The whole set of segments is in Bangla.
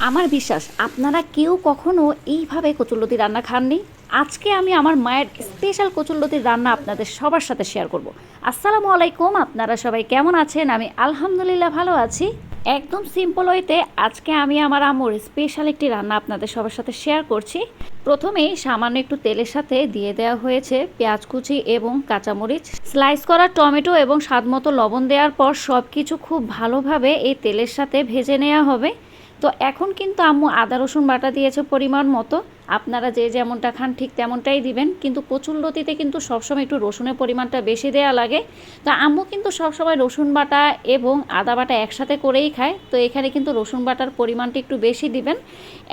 আমার বিশ্বাস, আপনারা কেউ কখনো এইভাবে কচুরলতি রান্না খাননি? আজকে আমি আমার মায়ের স্পেশাল কচুরলতির রান্না আপনাদের সবার সাথে শেয়ার করব। আসসালামু আলাইকুম, আপনারা সবাই কেমন আছেন? আমি আলহামদুলিল্লাহ ভালো আছি। একদম সিম্পল ওয়েতে আজকে আমি আমার আম্মুর স্পেশাল একটি রান্না আপনাদের সবার সাথে শেয়ার করছি। প্রথমেই সামান্য একটু তেলের সাথে দিয়ে দেওয়া হয়েছে পেঁয়াজ কুচি এবং কাঁচামরিচ। স্লাইস করা টমেটো এবং স্বাদমতো লবণ দেওয়ার পর সব কিছু খুব ভালোভাবে এই তেলের সাথে ভেজে নেওয়া হবে। তো এখন কিন্তু আম্মু আদা রসুন বাটা দিয়েছে পরিমাণ মতো। আপনারা যে যেমনটা খান ঠিক তেমনটাই দিবেন, কিন্তু কচুর লতিতে কিন্তু সবসময় একটু রসুনের পরিমাণটা বেশি দেওয়া লাগে। তো আম্মু কিন্তু সবসময় রসুন বাটা এবং আদা বাটা একসাথে করেই খায়, তো এখানে কিন্তু রসুন বাটার পরিমাণটা একটু বেশি দিবেন।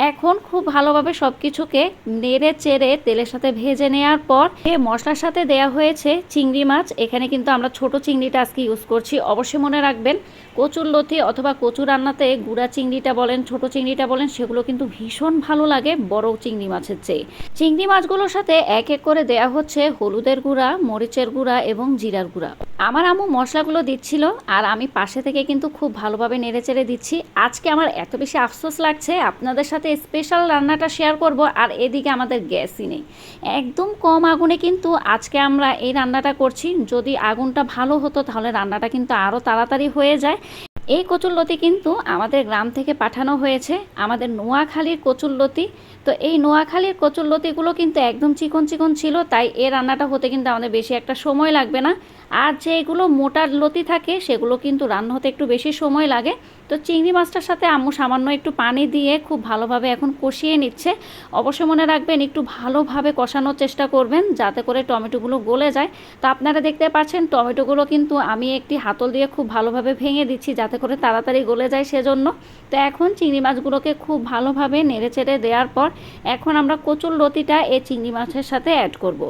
এখন খুব ভালোভাবে সব কিছুকে নেড়ে চেড়ে তেলের সাথে ভেজে নেওয়ার পর এ মশলার সাথে দেয়া হয়েছে চিংড়ি মাছ। এখানে কিন্তু আমরা ছোট চিংড়িটা আজকে ইউজ করছি, অবশ্যই মনে রাখবেন। কচুর লতি অথবা কচু রান্নাতে গুঁড়া চিংড়িটা বলেন, ছোট চিংড়িটা বলেন, সেগুলো কিন্তু ভীষণ ভালো লাগে, বড় চিংড়ি মাছের চেয়ে। চিংড়ি মাছগুলোর সাথে এক এক করে দেয়া হচ্ছে হলুদের গুঁড়া, মরিচের গুঁড়া এবং জিরার গুঁড়া। আমার আম্মু মশলাগুলো দিচ্ছিল আর আমি পাশে থেকে কিন্তু খুব ভালোভাবে নেড়ে চেড়ে দিচ্ছি। আজকে আমার এত বেশি আফসোস লাগছে, আপনাদের সাথে স্পেশাল রান্নাটা শেয়ার করব আর এদিকে আমাদের গ্যাসই নেই। একদম কম আগুনে কিন্তু আজকে আমরা এই রান্নাটা করছি। যদি আগুনটা ভালো হতো তাহলে রান্নাটা কিন্তু আরও তাড়াতাড়ি হয়ে যায়। এই কচুরলতি কিন্তু আমাদের গ্রাম থেকে পাঠানো হয়েছে, আমাদের নোয়াখালীর কচুরলতি। তো এই নোয়াখালীর কচুরলতিগুলো কিন্তু একদম চিকন চিকন ছিল, তাই এই রান্নাটা হতে কিন্তু আমাদের বেশি একটা সময় লাগবে না। আর যেগুলো মোটার লতি থাকে, সেগুলো কিন্তু রান্না হতে একটু বেশি সময় লাগে। তো চিংড়ি মাছটার সাথে আম্মু সামান্য একটু পানি দিয়ে খুব ভালোভাবে এখন কষিয়ে নিচ্ছে। অবশ্যই মনে রাখবেন, একটু ভালোভাবে কষানোর চেষ্টা করবেন, যাতে করে টমেটোগুলো গলে যায়। তো আপনারা দেখতে পাচ্ছেন, টমেটোগুলো কিন্তু আমি একটি হাতল দিয়ে খুব ভালোভাবে ভেঙে দিচ্ছি, যাতে করে তাড়াতাড়ি গলে যায় সেজন্য। তো এখন চিংড়ি মাছগুলোকে খুব ভালোভাবে নেড়ে চেড়ে দেওয়ার পর এখন আমরা কচুর লতিটা এই চিংড়ি মাছের সাথে অ্যাড করব।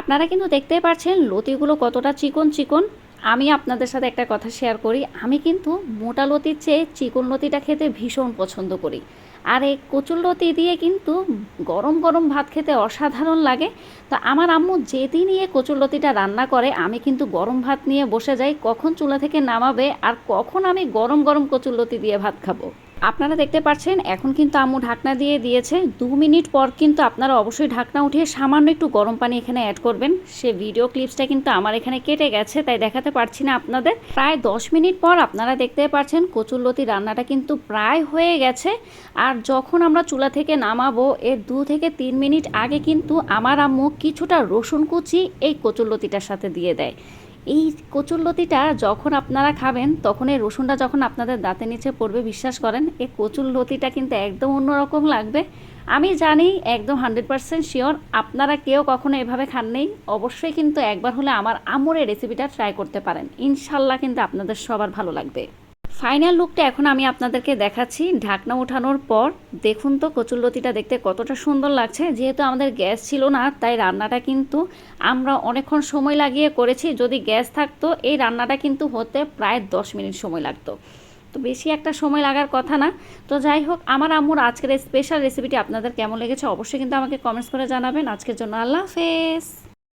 আপনারা কিন্তু দেখতেই পাচ্ছেন লতিগুলো কতটা চিকন চিকন। আমি আপনাদের সাথে একটা কথা শেয়ার করি। আমি কিন্তু মোটা লতির চেয়ে চিকন লতিটা খেতে ভীষণ পছন্দ করি। আর এই কচুর লতি দিয়ে কিন্তু গরম গরম ভাত খেতে অসাধারণ লাগে। তো আমার আম্মু যেদিনই এই কচুর লতিটা রান্না করে, আমি কিন্তু গরম ভাত নিয়ে বসে যাই, কখন চুলা থেকে নামাবে আর কখন আমি গরম গরম কচুর লতি দিয়ে ভাত খাব। আপনারা দেখতে পাচ্ছেন, এখন কিন্তু আম্মু ঢাকনা দিয়ে দিয়েছে। দু মিনিট পর কিন্তু আপনারা অবশ্যই ঢাকনা উঠিয়ে সামান্য একটু গরম পানি এখানে অ্যাড করবেন। সে ভিডিও ক্লিপসটা কিন্তু আমার এখানে কেটে গেছে, তাই দেখাতে পারছি না আপনাদের। প্রায় দশ মিনিট পর আপনারা দেখতে পাচ্ছেন কচুরলতি রান্নাটা কিন্তু প্রায় হয়ে গেছে। আর যখন আমরা চুলা থেকে নামাবো, এর দু থেকে তিন মিনিট আগে কিন্তু আমার আম্মু কিছুটা রসুন কুচি এই কচুরলতিটার সাথে দিয়ে দেয়। এই কচুরলতিটা যখন আপনারা খাবেন, তখন এই রসুনটা যখন আপনাদের দাঁতের নিচে পড়বে, বিশ্বাস করেন, এই কচুরলতিটা কিন্তু একদম অন্যরকম লাগবে। আমি জানি, একদম হান্ড্রেড পারসেন্ট শিওর, আপনারা কেউ কখনো এভাবে খান নেই অবশ্যই কিন্তু একবার হলে আমার আমুর এই রেসিপিটা ট্রাই করতে পারেন। ইনশাল্লাহ কিন্তু আপনাদের সবার ভালো লাগবে। ফাইনাল লুকটা এখন আমি আপনাদেরকে দেখাচ্ছি। ঢাকনা ওঠানোর পর দেখুন তো কচুরলতিটা দেখতে কতটা সুন্দর লাগছে। যেহেতু আমাদের গ্যাস ছিল না, তাই রান্নাটা কিন্তু আমরা অনেকক্ষণ সময় লাগিয়ে করেছি। যদি গ্যাস থাকতো, এই রান্নাটা কিন্তু হতে প্রায় দশ মিনিট সময় লাগতো। তো বেশি একটা সময় লাগার কথা না। তো যাই হোক, আমার আম্মুর আজকের স্পেশাল রেসিপিটি আপনাদের কেমন লেগেছে অবশ্যই কিন্তু আমাকে কমেন্টস করে জানাবেন। আজকের জন্য আল্লাহ হাফেজ।